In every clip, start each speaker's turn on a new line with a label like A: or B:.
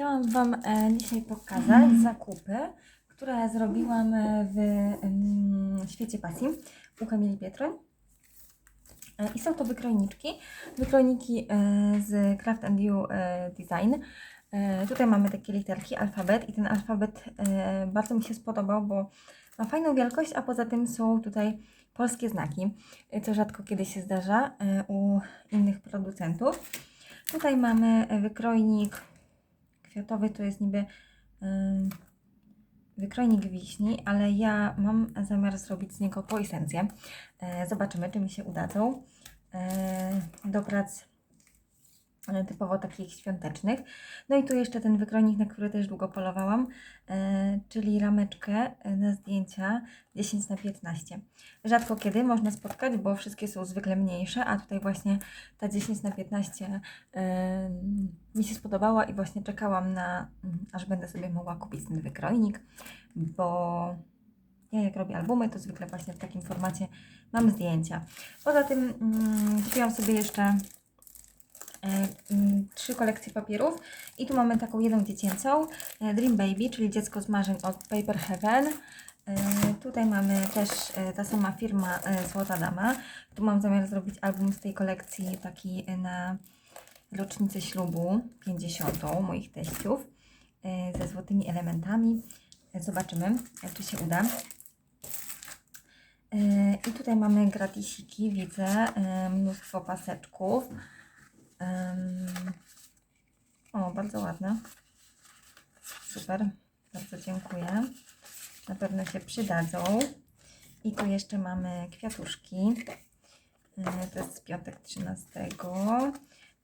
A: Chciałam Wam e, dzisiaj pokazać zakupy, które zrobiłam e, w świecie pasji u Kamili Pietroń. E, I są to wykrojniczki, wykrojniki z Craft and You Design. Tutaj mamy takie literki, alfabet i ten alfabet bardzo mi się spodobał, bo ma fajną wielkość, a poza tym są tutaj polskie znaki, co rzadko kiedy się zdarza u innych producentów. Tutaj mamy wykrojnik kwiatowy, to jest niby ym, wykrojnik wiśni, ale ja mam zamiar zrobić z niego poesencję. E, Zobaczymy, czy mi się udadzą e, do prac typowo takich świątecznych. No i tu jeszcze ten wykrojnik, na który też długo polowałam, e, czyli rameczkę e, na zdjęcia 10 na 15. Rzadko kiedy można spotkać, bo wszystkie są zwykle mniejsze, a tutaj właśnie ta 10 na 15 e, mi się spodobała i właśnie czekałam na, mm, aż będę sobie mogła kupić ten wykrojnik, bo ja jak robię albumy, to zwykle właśnie w takim formacie mam zdjęcia. Poza tym mm, kupiłam sobie jeszcze e, trzy kolekcje papierów i tu mamy taką jedną dziecięcą, e, Dream Baby, czyli dziecko z marzeń od Paper Heaven. E, Tutaj mamy też e, ta sama firma Złota Dama. Tu mam zamiar zrobić album z tej kolekcji taki na rocznicę ślubu 50 moich teściów ze złotymi elementami. Zobaczymy, czy się uda. I tutaj mamy gratisiki, widzę mnóstwo paseczków. O, bardzo ładne. Super, bardzo dziękuję. Na pewno się przydadzą. I tu jeszcze mamy kwiatuszki. E, To jest z piątek 13.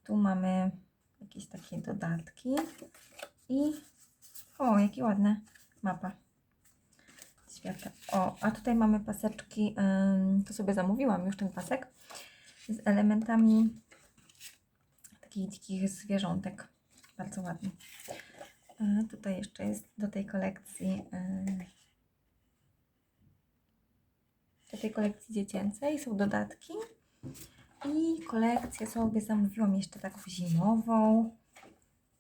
A: Tu mamy jakieś takie dodatki. I o, jakie ładne mapa. Świata. O, a tutaj mamy paseczki. To sobie zamówiłam już ten pasek z elementami takich dzikich zwierzątek. Bardzo ładny. E, Tutaj jeszcze jest do tej kolekcji e, do tej kolekcji dziecięcej są dodatki i kolekcję sobie zamówiłam jeszcze taką zimową.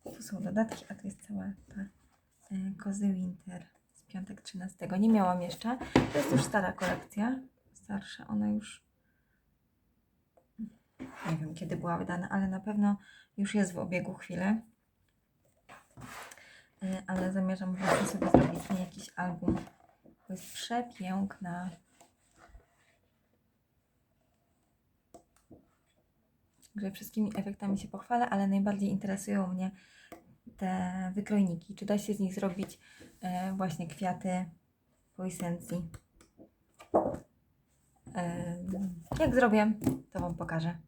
A: Tu są dodatki, a tu jest cała ta e, Kozy Winter z piątek 13. Nie miałam jeszcze. To jest już stara kolekcja. Starsza, ona już nie wiem kiedy była wydana, ale na pewno już jest w obiegu chwilę. E, Ale zamierzam właśnie sobie zrobić z niej jakiś album. Bo jest przepiękna. Także wszystkimi efektami się pochwalę, ale najbardziej interesują mnie te wykrojniki. Czy da się z nich zrobić e, właśnie kwiaty po esencji? E, jak zrobię, to Wam pokażę.